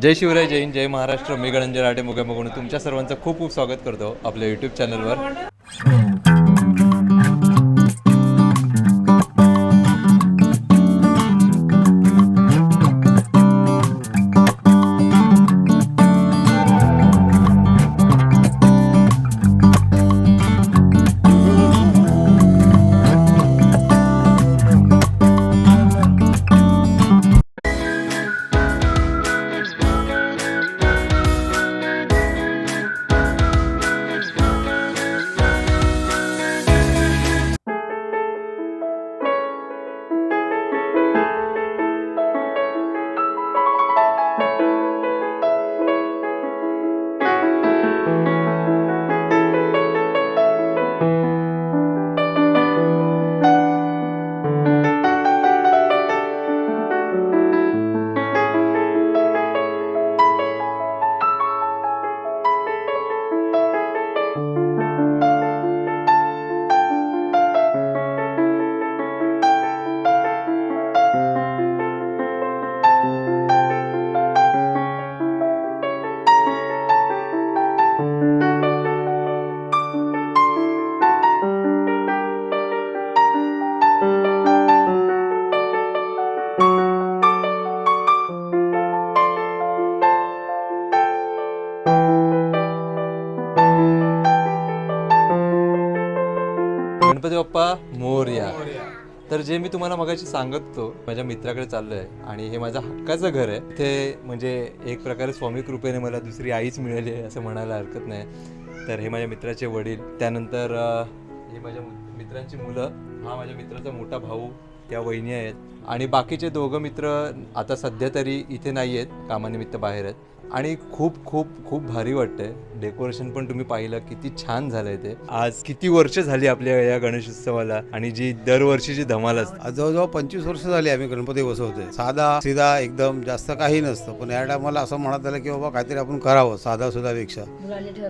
जय शिवराय जय हिंद जय महाराष्ट्र. मी गणंजय राटे मुगे बघून तुमच्या सर्वांचं खूप खूप स्वागत करतो आपल्या यूट्यूब चॅनलवर जे मी तुम्हाला मगाशी सांगत होतो माझ्या मित्राकडे चाललोय आणि हे माझं हक्काचं घर आहे. इथे म्हणजे एक प्रकारे स्वामी कृपेने मला दुसरी आईच मिळाली आहे असं म्हणायला हरकत नाही. तर हे माझ्या मित्राचे वडील त्यानंतर हे माझ्या मु- मित्रांची मुलं हा माझ्या मित्राचा मोठा भाऊ त्या वहिनी आहेत. आणि बाकीचे दोघं मित्र आता सध्या तरी इथे नाही आहेत कामानिमित्त बाहेर आहेत. आणि खूप खूप खूप भारी वाटतंय. डेकोरेशन पण तुम्ही पाहिलं किती छान झालंय ते. आज किती वर्ष झाली आपल्या या गणेशोत्सवाला? आणि जी दरवर्षीची धमाल असते. आज जवळजवळ पंचवीस वर्ष झाली आम्ही गणपती बसवतोय. साधा सीधा एकदम जास्त काही नसतं. पण या टायमाला असं म्हणत आलं की बाबा काहीतरी आपण करावं साधा सुद्धापेक्षा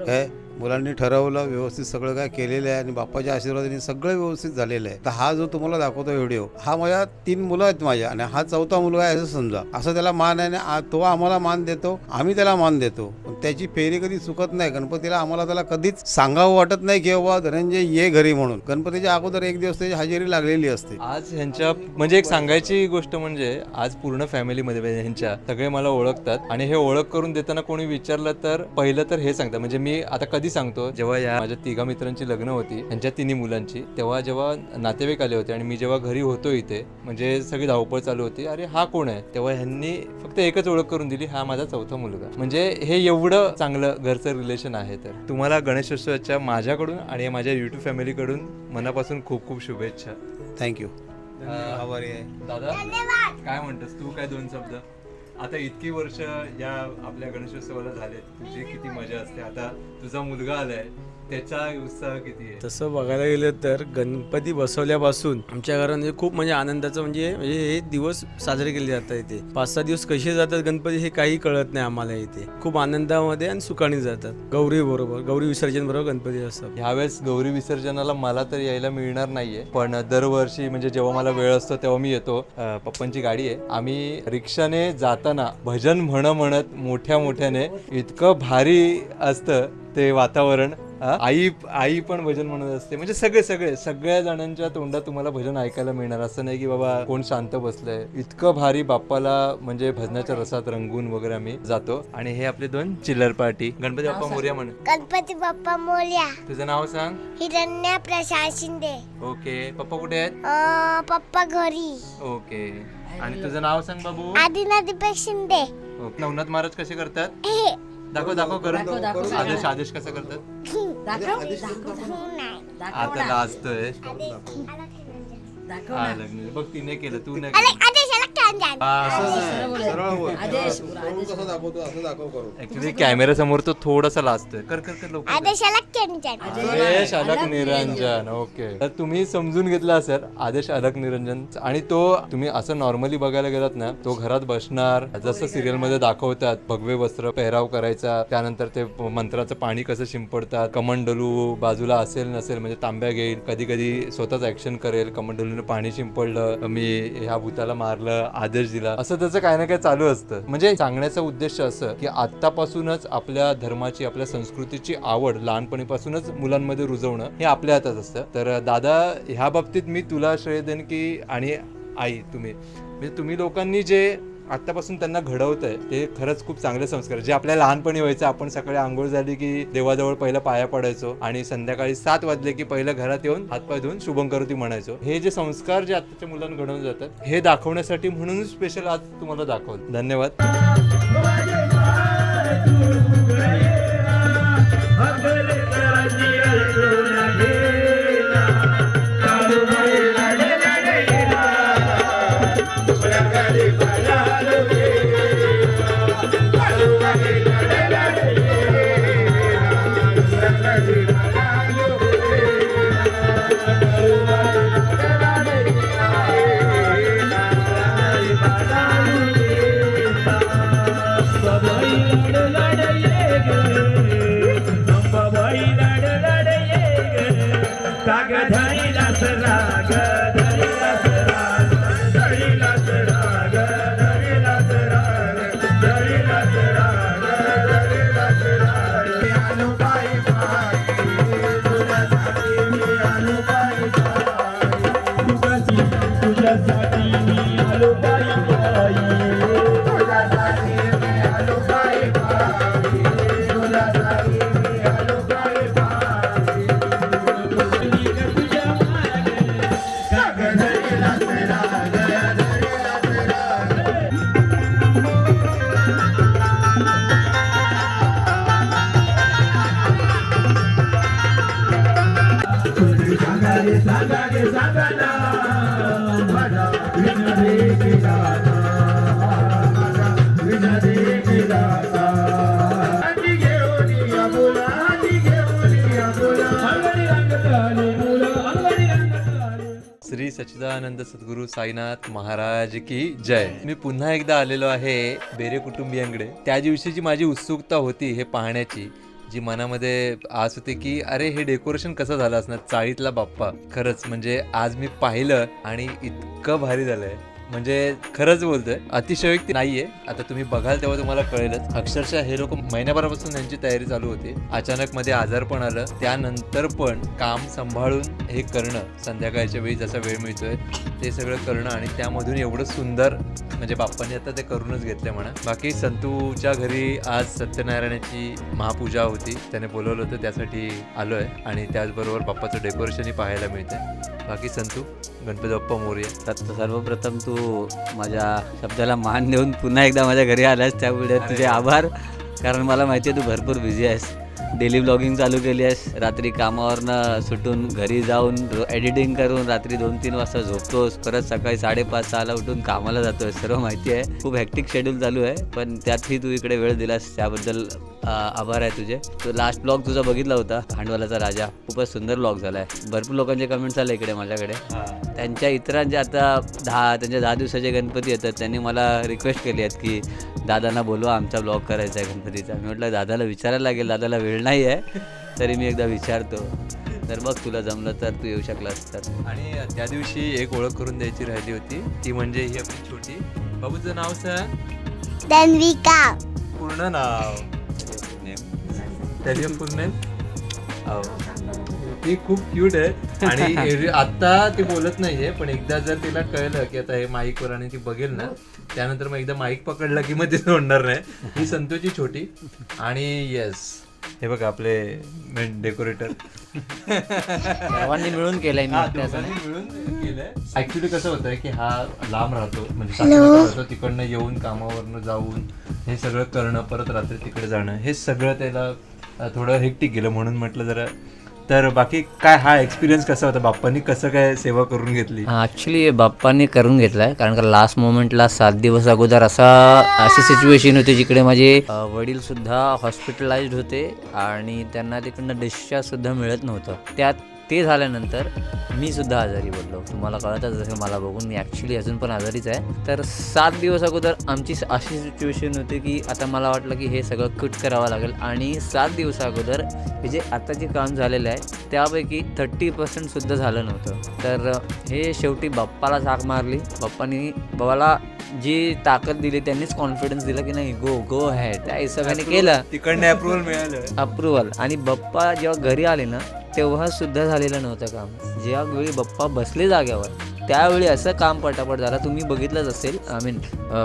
काय मुलांनी ठरवलं व्यवस्थित सगळं काय केलेलं आहे आणि बाप्पाच्या आशीर्वादाने सगळं व्यवस्थित झालेलं आहे. तर हा जो तुम्हाला दाखवतो व्हिडिओ हा माझ्या तीन मुलं आहेत माझ्या आणि हा चौथा मुलगा आहे असं समजा. असं त्याला मान आहे आणि तो आम्हाला मान देतो आम्ही त्याला मान देतो. पण त्याची फेरी कधी चुकत नाही. गणपतीला आम्हाला त्याला कधीच सांगावं वाटत नाही की बाबा धनंजय ये घरी म्हणून. गणपतीच्या अगोदर एक दिवस त्याची हजेरी लागलेली असते. आज ह्यांच्या म्हणजे एक सांगायची गोष्ट म्हणजे आज पूर्ण फॅमिलीमध्ये म्हणजे ह्यांच्या सगळे मला ओळखतात आणि हे ओळख करून देताना कोणी विचारलं तर पहिलं तर हे सांगतात. म्हणजे मी आता कधी सांगतो जेव्हा या माझ्या तिघा मित्रांची लग्न होती ह्यांच्या तिन्ही मुलांची तेव्हा जेव्हा नातेवाईक आले होते आणि मी जेव्हा घरी होतो इथे म्हणजे सगळी धावपळ चालू होती अरे हा कोण आहे? तेव्हा ह्यांनी फक्त एकच ओळख करून दिली हा माझा चौथा मुलगा. म्हणजे हे एवढं चांगलं घरचं रिलेशन आहे तर. तुम्हाला गणेशोत्सवाच्या माझ्याकडून आणि माझ्या युट्यूब फॅमिलीकडून मनापासून खूप खूप शुभेच्छा. थँक्यू आभारी आहे दादा काय म्हणतोस? तू काय दोन शब्द? आता इतकी वर्ष या आपल्या गणेशोत्सवाला झाले तुझी किती मजा असते. आता तुझा मुलगा आलाय. त्याचा उत्साह किती आहे? तसं बघायला गेलं तर गणपती बसवल्यापासून आमच्या घरामध्ये खूप म्हणजे आनंदाचं म्हणजे म्हणजे हे दिवस साजरे केले जातात इथे. पाच सहा दिवस कसे जातात गणपती हे काही कळत नाही आम्हाला इथे. खूप आनंदामध्ये आणि सुखाने जातात. गौरी बरोबर गौरी विसर्जन बरोबर गणपती असतात. ह्यावेळेस गौरी विसर्जनाला मला तर यायला मिळणार नाहीये. पण दरवर्षी म्हणजे जेव्हा मला वेळ असतो तेव्हा मी येतो. अं, पप्पांची गाडी आहे. आम्ही रिक्षाने जाताना भजन म्हण म्हणत मोठ्या मोठ्याने इतकं भारी असतं ते वातावरण? आई आई पण भजन म्हणत असते. म्हणजे सगळे सगळे सगळ्या जणांच्या तोंडात तुम्हाला भजन ऐकायला मिळणार. असं नाही की बाबा कोण शांत बसलंय. इतकं भारी बाप्पाला म्हणजे भजनाच्या रसात रंगून वगैरे आम्ही जातो. आणि हे आपले दोन चिल्लर पार्टी. गणपती बाप्पा मोर्या म्हण गणपती बाप्पा मोर्या. तुझं नाव सांग. हिरण्या प्रसाद शिंदे. ओके. पप्पा कुठे आहेत? पप्पा घरी. ओके. आणि तुझं नाव सांग बाबू. आदिना दीपक शिंदे. नवनाथ महाराज कसे करतात? हे. दाखव दाखव करून. आदेश आदेश कसा करतात? नाही. आता लाजतोय. हा, लग्न. बघ तिने केलं तू नाही केलं. ऍक्च्युली कॅमेरा समोर तो थोडासा लाजतोय. कर कर कर लवकर. आदेशाला. आदेश अलक निरंजन. ओके. तर तुम्ही समजून घेतला असेल आदेश अलक निरंजन. आणि तो तुम्ही असं नॉर्मली बघायला गेलात ना तो घरात बसणार. जसं सिरियलमध्ये दाखवतात भगवे वस्त्र पेहराव करायचा. त्यानंतर ते मंत्राचं पाणी कसं शिंपडतात. कमंडलू बाजूला असेल नसेल म्हणजे तांब्या घेईल. कधी कधी स्वतःच ऍक्शन करेल. कमंडलूने पाणी शिंपडलं. मी ह्या भूताला मारलं. आदेश दिला असं त्याचं काय ना काय चालू असतं. म्हणजे सांगण्याचा उद्देश असं की आतापासूनच आपल्या धर्माची आपल्या संस्कृतीची आवड लहानपणीपासूनच मुलांमध्ये रुजवणं हे आपल्या हातात असतं. तर दादा ह्या बाबतीत मी तुला श्रेय देन की आणि आई तुम्ही. म्हणजे तुम्ही लोकांनी जे आतापासून त्यांना घडवत आहे ते खरंच खूप चांगले संस्कार जे आपल्या लहानपणी व्हायचं आपण सकाळी आंघोळ झाली की देवाजवळ पहिलं पाया पडायचो आणि संध्याकाळी सात वाजले की पहिलं घरात येऊन हातपाय धुवून शुभंकरोती म्हणायचो. हे जे संस्कार जे आताच्या मुलांना घडवून जातात हे दाखवण्यासाठी म्हणून स्पेशल आज तुम्हाला दाखवलं. धन्यवाद. श्री सच्चिदानंद सद्गुरू साईनाथ महाराज की जय. मी पुन्हा एकदा आलेलो आहे बेरे कुटुंबियांकडे. त्या दिवशीची माझी उत्सुकता होती हे पाहण्याची जी मनामध्ये आस होती की अरे हे डेकोरेशन कसं झालं असणार? चाळीतला बाप्पा. खरंच म्हणजे आज मी पाहिलं आणि इतकं भारी झालंय. म्हणजे खरंच बोलतोय अतिशयोक्ती नाहीये. आता तुम्ही बघाल तेव्हा तुम्हाला कळेलच. अक्षरशः हे लोक महिन्याभरापासून त्यांची तयारी चालू होती. अचानक मध्ये आजार पण आलं. त्यानंतर पण काम सांभाळून हे करणं संध्याकाळच्या वेळी जसा वेळ मिळतोय ते सगळं करणं आणि त्यामधून एवढं सुंदर म्हणजे बाप्पांनी आता ते करूनच घेतलंय म्हणा. बाकी संतूच्या घरी आज सत्यनारायणाची महापूजा होती. त्याने बोलवलं होतं त्यासाठी आलोय. आणि त्याचबरोबर बाप्पाचं डेकोरेशनही पाहायला मिळतंय. बाकी संतू गणपती बाप्पा मोर्या. सर्वप्रथम तू माझ्या शब्दाला मान देऊन पुन्हा एकदा माझ्या घरी आलास त्यामुळे तुझे आभार. कारण मला माहिती आहे तू भरपूर बिझी आहेस. डेली ब्लॉगिंग चालू केली आहेस. रात्री कामावरनं सुटून घरी जाऊन एडिटिंग करून रात्री दोन तीन वाजता झोपतोस. परत सकाळी साडेपाच सहाला उठून कामाला जातोय सर्व माहिती आहे. खूप हॅक्टिक शेड्यूल चालू आहे. पण त्यातही तू इकडे वेळ दिलास. त्याबद्दल आभार आहे तुझे. तो लास्ट ब्लॉग तुझा बघितला होता. भांडवलाचा राजा. खूपच सुंदर ब्लॉग झाला आहे भरपूर लोकांचे कमेंट्स आले इकडे माझ्याकडे. त्यांच्या इतरांचे आता दहा त्यांच्या दहा दिवसाचे गणपती येतात. त्यांनी मला रिक्वेस्ट केली आहेत की दादांना बोलवा आमचा ब्लॉग करायचा आहे गणपतीचा. मी म्हटलं दादाला विचारायला लागेल दादाला वेळ नाही आहे. तरी मी एकदा विचारतो तर बघ तुला जमलं तर तू येऊ शकलास तर. आणि त्या दिवशी एक ओळख करून द्यायची राहिली होती. ती म्हणजे ही आपली छोटी बाबूचं नाव सांग दन्विका. पूर्ण नाव. त्याचे पूर्ण? हो. ती खूप क्यूट आहे. आणि आता ती बोलत नाहीये पण एकदा जर तिला कळलं की आता हे माईक वर आणि ती बघेल ना त्यानंतर मग एकदा माईक पकडला की मग ती सोडणार नाही. ही संतोची छोटी. आणि येस हे बघा आपले डेकोरेटर सर्वांनी मिळून केलंय ऍक्च्युली कसं होतंय की हा लांब राहतो म्हणजे राहतो तिकडनं येऊन कामावरनं जाऊन हे सगळं करणं परत रात्री तिकडे जाणं हे सगळं त्याला थोडं हेक्टिक गेलं म्हणून म्हटलं जरा तर बाकी काय हा एक्सपिरियन्स कसा होता? बाप्पांनी कसं काय सेवा करून घेतली? ॲक्च्युली बाप्पांनी करून घेतलाय. कारण का लास्ट मोमेंटला सात दिवस अगोदर असा अशी सिच्युएशन होती जिकडे माझे वडीलसुद्धा वडील सुद्धा हॉस्पिटलाइज्ड होते आणि त्यांना तिकडनं डिस्चार्ज सुद्धा मिळत नव्हतं. त्यात ते झाल्यानंतर मी सुद्धा आजारी पडलो. तुम्हाला कळतच जसं मला बघून मी ॲक्च्युली अजून पण आजारीच आहे. तर सात दिवस अगोदर आमची अशी सिच्युएशन होती की आता मला वाटलं की हे सगळं कट करावं लागेल. आणि सात दिवस अगोदर हे जे आता जे काम झालेलं आहे त्यापैकी थर्टी पर्सेंटसुद्धा झालं नव्हतं. तर हे शेवटी बाप्पाला जाग मारली. बाप्पानी बाबाला जी ताकद दिली त्यांनीच कॉन्फिडन्स दिला की नाही गो गो आहे त्या हिशोबाने केलं. तिकडनं अप्रुव्हल मिळालं. अप्रुव्हल आणि बप्पा जेव्हा घरी आले ना तेव्हा सुद्धा झालेलं नव्हतं काम. ज्या वेळी बप्पा बसले जाग्यावर त्यावेळी असं काम पटापट झालं. तुम्ही बघितलंच असेल आय मीन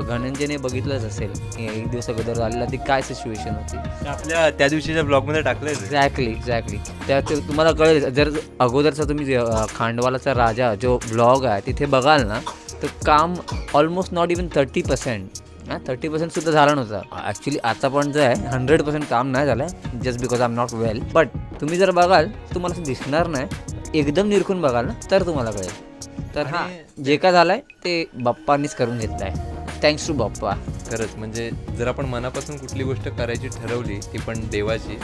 धनंजयने बघितलंच असेल एक दिवस अगोदर झालेला ती काय सिच्युएशन होती. आपल्या त्या दिवशीच्या ब्लॉगमध्ये टाकलंय ते. एक्झॅक्टली एक्झॅक्टली त्या तुम्हाला कळेल जर अगोदरचा तुम्ही खांडवालाचा राजा जो ब्लॉग आहे तिथे बघाल ना तर काम almost not even thirty percent हां थर्टी पर्सेंटसुद्धा झालं नव्हतं. ॲक्च्युली आता पण जे आहे हंड्रेड पर्सेंट काम नाही झालं आहे just because I am not well but तुम्ही जर बघाल तुम्हाला असं दिसणार नाही एकदम निरखून बघाल ना तर तुम्हाला कळेल. तर हां जे काय झालं आहे ते बाप्पांनीच करून घेतलं आहे थँक्स टू बाप्पा. खरंच म्हणजे जर आपण मनापासून कुठली गोष्ट करायची ठरवली ती पण देवाची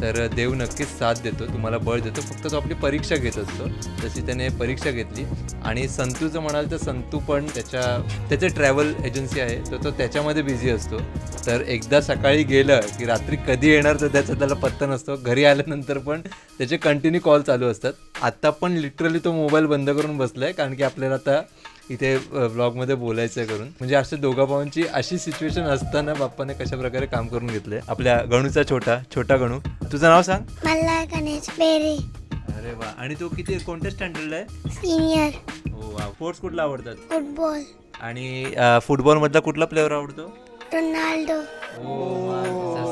तर देव नक्कीच साथ देतो. तुम्हाला बळ देतो. फक्त तो आपली परीक्षा घेत असतो. तशी त्याने परीक्षा घेतली. आणि संतूचं म्हणाल तर संतू पण त्याच्या त्याचे ट्रॅव्हल एजन्सी आहे. तर तो त्याच्यामध्ये बिझी असतो. तर एकदा सकाळी गेलं की रात्री कधी येणार तर त्याचा त्याला पत्ता नसतो. घरी आल्यानंतर पण त्याचे कंटिन्यू कॉल चालू असतात. आत्ता पण लिटरली तो मोबाईल बंद करून बसला आहे कारण की आपल्याला आता इथे ब्लॉगमध्ये बोलायचं आहे करून. म्हणजे अशा दोघा भावांची अशी सिच्युएशन असताना बाप्पाने कशा प्रकारे काम करून घेतलंय? आपल्या गणूचा छोटा छोटा गणू. तुझं नाव सांग. मला गणेश बेरे. अरे वा. आणि तू किती कोणत्या स्टँडर्डला आहे? सिनियर हो वा स्पोर्ट्स कुठला आवडतात? फुटबॉल आणि फुटबॉल मधला कुठला प्लेअर आवडतो? Ronaldo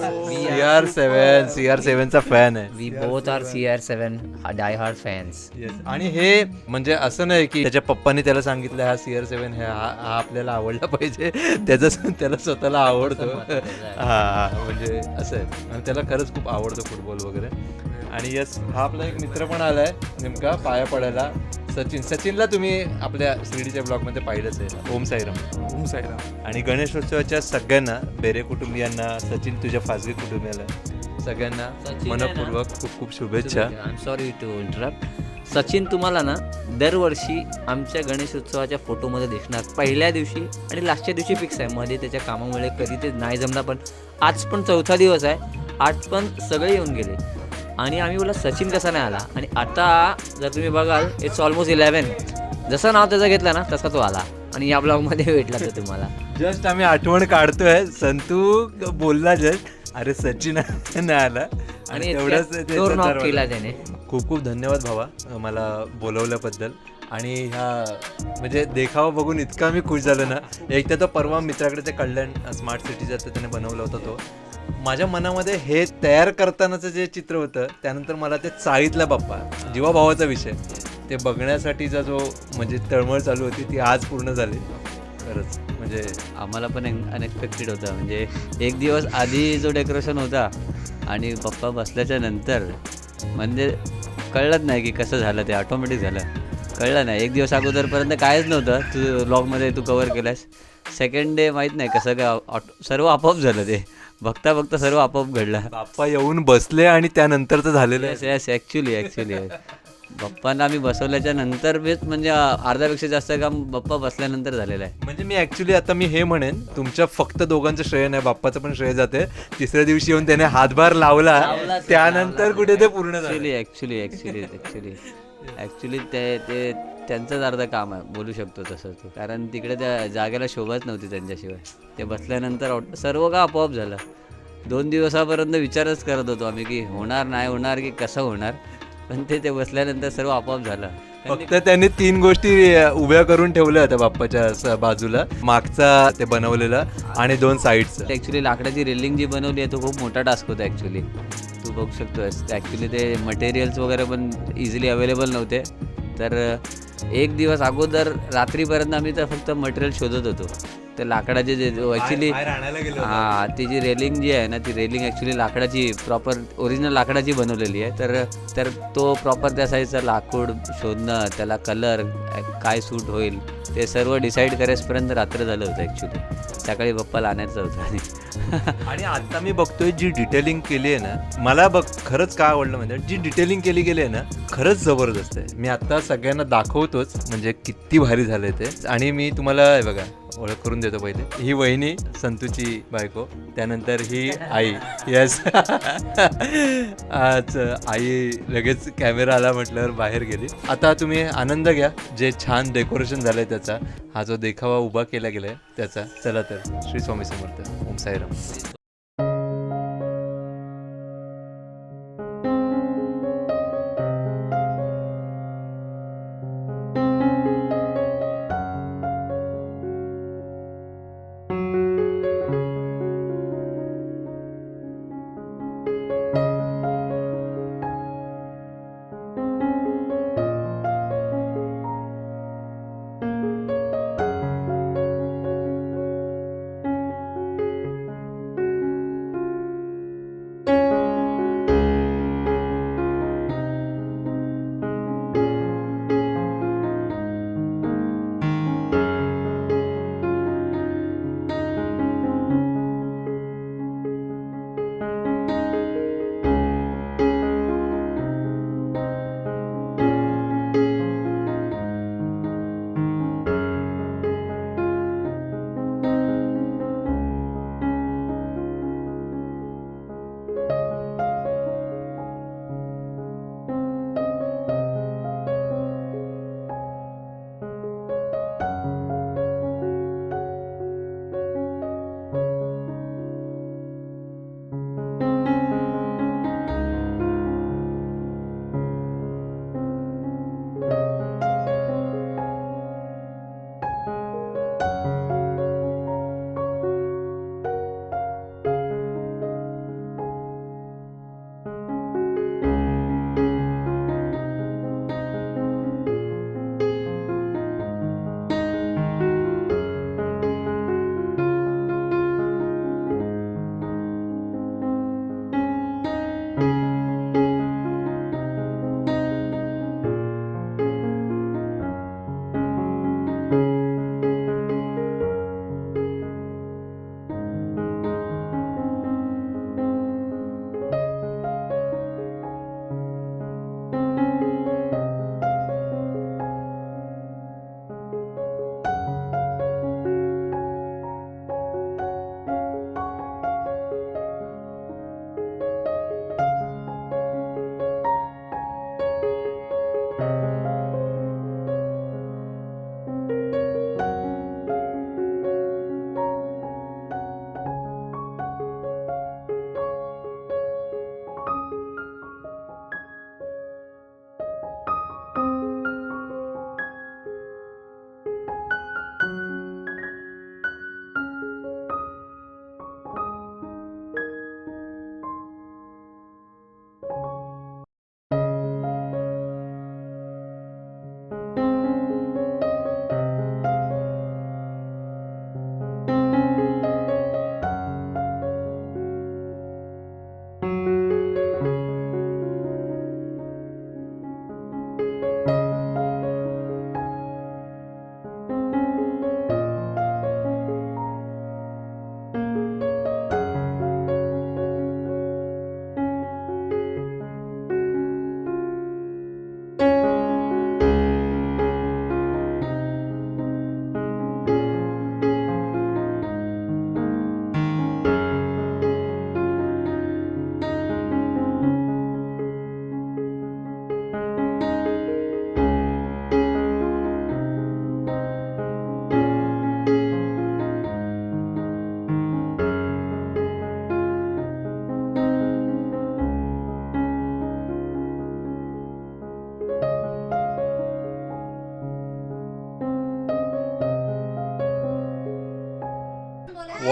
C R seven C R सेव्हनचा fan आहे. We both are C R seven die hard fans आणि हे म्हणजे असं नाही की त्याच्या पप्पाने त्याला सांगितलं हा सी आर सेव्हन हा हा आपल्याला आवडला पाहिजे. त्याचं त्याला स्वतःला आवडतो. हा हा म्हणजे असं आहे. आणि त्याला खरंच खूप आवडतं फुटबॉल वगैरे. आणि यस हा आपला एक मित्र पण आलाय नेमका पाया पडायला. सचिन. सचिनला तुम्ही आपल्या शिर्डीच्या ब्लॉगमध्ये पाहिलंच आहे. ओम साईराम. ओम साईराम. आणि गणेशोत्सवाच्या सगळ्यांना बेरे कुटुंबियांना सचिन तुझ्या फाजगी कुटुंबियाला सगळ्यांना मनपूर्वक खूप खूप शुभेच्छा. I am sorry to interrupt Sachin तुम्हाला ना दरवर्षी आमच्या गणेशोत्सवाच्या फोटोमध्ये दिसणार. पहिल्या दिवशी आणि लास्टच्या दिवशी फिक्स आहे. मध्ये त्याच्या कामामुळे कधी ते नाही जमला पण आज पण चौथा दिवस आहे. आज पण सगळे येऊन गेले. आणि आम्ही बोला सचिन कसा नाही आला? आणि आता जर तुम्ही बघाल इट्स ऑलमोस्ट इलेवन जसं नाव त्याचं घेतलं ना तसा तो आला. आणि या ब्लॉगमध्ये भेटला तो तुम्हाला. जस्ट आम्ही आठवण काढतोय. संतू बोलला जस्ट अरे सचिन नाही आला. आणि ठरवलं. केला त्याने. खूप खूप धन्यवाद भावा मला बोलवल्याबद्दल. आणि ह्या म्हणजे देखावा बघून इतका मी खुश झालो ना. एक तर तो परवा मित्राकडे ते कल्याण स्मार्ट सिटीचा त्याने बनवला होता तो. माझ्या मनामध्ये हे तयार करतानाचं जे चित्र होतं त्यानंतर मला ते चाळीतला बाप्पा जीवाभावाचा विषय. ते बघण्यासाठीचा जो म्हणजे तळमळ चालू होती ती आज पूर्ण झाली. खरंच म्हणजे आम्हाला पण अनएक्सपेक्टेड होतं. म्हणजे एक दिवस आधी जो डेकोरेशन होता आणि पप्पा बसल्याच्या नंतर म्हणजे कळलंच नाही की कसं झालं ते ऑटोमॅटिक झालं. कळलं नाही. एक दिवस अगोदरपर्यंत कायच नव्हतं. तू ब्लॉगमध्ये तू कवर केलास सेकंड डे माहीत नाही कसं काय ऑटो सर्व आपोआप झालं ते. बघता बघता सर्व आपोआप घडलं. बाप्पा येऊन बसले आणि त्यानंतरचं झालेलं आहे. येस येस ॲक्च्युली ॲक्च्युली बाप्पांना आम्ही बसवल्याच्या नंतर म्हणजे अर्ध्यापेक्षा जास्त काम बाप्पा बसल्यानंतर झालेलं आहे. म्हणजे मी ऍक्च्युली आता मी हे म्हणेन तुमच्या फक्त दोघांचं श्रेय नाही बाप्पाचं पण श्रेय जाते. तिसऱ्या दिवशी येऊन त्याने हातभार लावला त्यानंतर कुठे ते पूर्ण झालं. ॲक्च्युली ॲक्च्युली ॲक्च्युली ते ते त्यांचंच अर्ध काम आहे बोलू शकतो तसं तू. कारण तिकडे त्या जागेला शोभाच नव्हती त्यांच्याशिवाय. ते बसल्यानंतर सर्व का आपोआप झालं. दोन दिवसापर्यंत विचारच करत होतो आम्ही की होणार नाही होणार की कसं होणार. पण ते ते बसल्यानंतर सर्व आपोआप झालं. फक्त त्यांनी तीन गोष्टी उभ्या करून ठेवल्या होत्या बाप्पाच्या बाजूला. मागचा ते बनवलेला आणि दोन साईडचा ॲक्च्युली लाकडाची रेलिंग जी बनवली आहे तो खूप मोठा टास्क होता ॲक्च्युली तू बघू शकतोस. ॲक्च्युली ते मटेरियल्स वगैरे पण इझिली अवेलेबल नव्हते. तर एक दिवस अगोदर रात्रीपर्यंत आम्ही तर फक्त मटेरियल शोधत होतो. ते लाकडाचे जे ॲक्च्युली हां ती जी रेलिंग जी आहे ना ती रेलिंग ॲक्च्युली लाकडाची प्रॉपर ओरिजिनल लाकडाची बनवलेली आहे. तर तर तो प्रॉपर त्या साईजचा लाकूड शोधणं त्याला कलर काय सूट होईल ते सर्व डिसाईड करेसपर्यंत रात्र झालं होतं ॲक्च्युली सकाळी पप्पाला आणायचं होतं आणि आणि आता मी बघतोय जी डिटेलिंग केली आहे ना मला बघ खरंच काय आवडलं म्हणजे जी डिटेलिंग केली गेली आहे ना खरंच जबरदस्त आहे. मी आता सगळ्यांना दाखवतोच म्हणजे किती भारी झालंय ते. आणि मी तुम्हाला बघा ओळख करून देतो पहिले. ही वहिनी संतूची बायको त्यानंतर ही आई. येस आज आई लगेच कॅमेरा आला म्हटल्यावर बाहेर गेली. आता तुम्ही आनंद घ्या. जे छान डेकोरेशन झालंय त्याचा हा जो देखावा उभा केला गेलाय त्याचा चला तर Shri Swami Samarth. Om Sairam.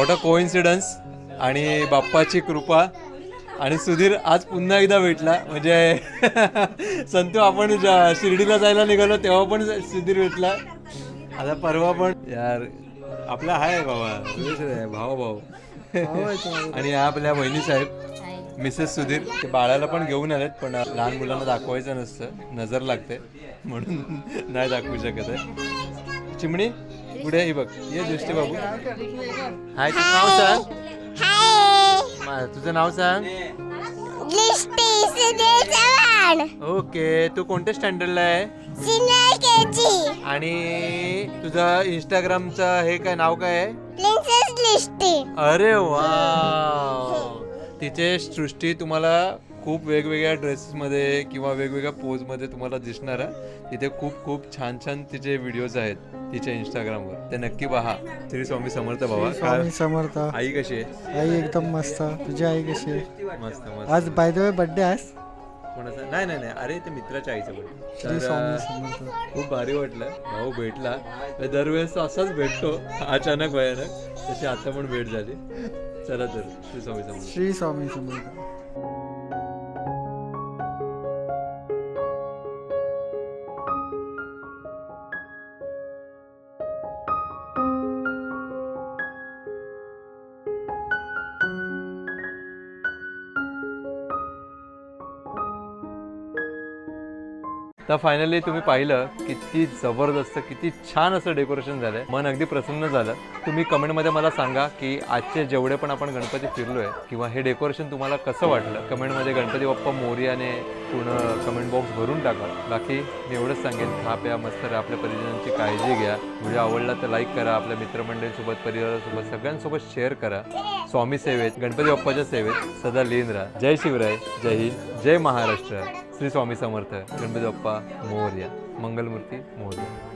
What a coincidence आणि बाप्पाची कृपा. आणि सुधीर आज पुन्हा एकदा भेटला. म्हणजे संतू आपण ज्या शिर्डीला जायला निघालो तेव्हा पण सुधीर भेटला. आता परवा पण. यार आपला हाय बाबा भाऊ भाऊ. आणि आपल्या बहिणी साहेब. मिसेस सुधीर. ते बाळाला पण घेऊन आलेत पण लहान मुलांना दाखवायचं नसतं. नजर लागते. म्हणून नाही दाखवू शकत आहे. चिमणी? पुढे ही बघ ये दृष्टी बाबू. हाय तुझं नाव सांग. हाय मा- तुझं नाव सांग. ओके तू कोणत्या स्टँडर्डला आहे? आणि तुझं इंस्टाग्रामचं हे काय नाव काय आहे? अरे वा तिचे सृष्टी तुम्हाला खूप वेगवेगळ्या ड्रेसेसमध्ये किंवा वेगवेगळ्या पोजमध्ये तुम्हाला दिसणार आहे. तिथे खूप खूप छान छान तिचे व्हिडिओज आहेत तिच्या इंस्टाग्रामवर ते नक्की पहा. श्री स्वामी समर्थ बाबा. स्वामी समर्थ. आई कशी आहे? आई एकदम मस्त. तुझी आई कशी आहे? मस्त मस्त. आज बाय द वे बर्थडे आज? कोणाचा? नाही नाही नाही. अरे ते मित्राच्या आईचं तर समर्थ. खूप भारी वाटलं. भाऊ भेटला. दरवेळेस असाच भेटतो. अचानक भयानक. तशी आता पण भेट झाली. चला तर श्री स्वामी समर्थ. श्री स्वामी समर्थ. तर फायनली तुम्ही पाहिलं किती जबरदस्त किती छान असं डेकोरेशन झालंय. मन अगदी प्रसन्न झालं. तुम्ही कमेंटमध्ये मला सांगा की आजचे जेवढे पण आपण गणपती फिरलोय किंवा हे डेकोरेशन तुम्हाला कसं वाटलं? कमेंटमध्ये गणपती बाप्पा मोर्याने पूर्ण कमेंट बॉक्स भरून टाका. बाकी मी एवढंच सांगेन खा प्या मस्त राहा आपल्या परिजनांची काळजी घ्या. व्हिडिओ आवडला तर लाईक करा आपल्या मित्रमंडळींसोबत परिवारासोबत सगळ्यांसोबत शेअर करा. स्वामी सेवेत गणपती बाप्पाच्या सेवेत सदा लीन राहा. जय शिवराय जय हिंद जय महाराष्ट्र. श्री स्वामी समर्थ गणपती बाप्पा मोर्या मंगलमूर्ती मोर्या.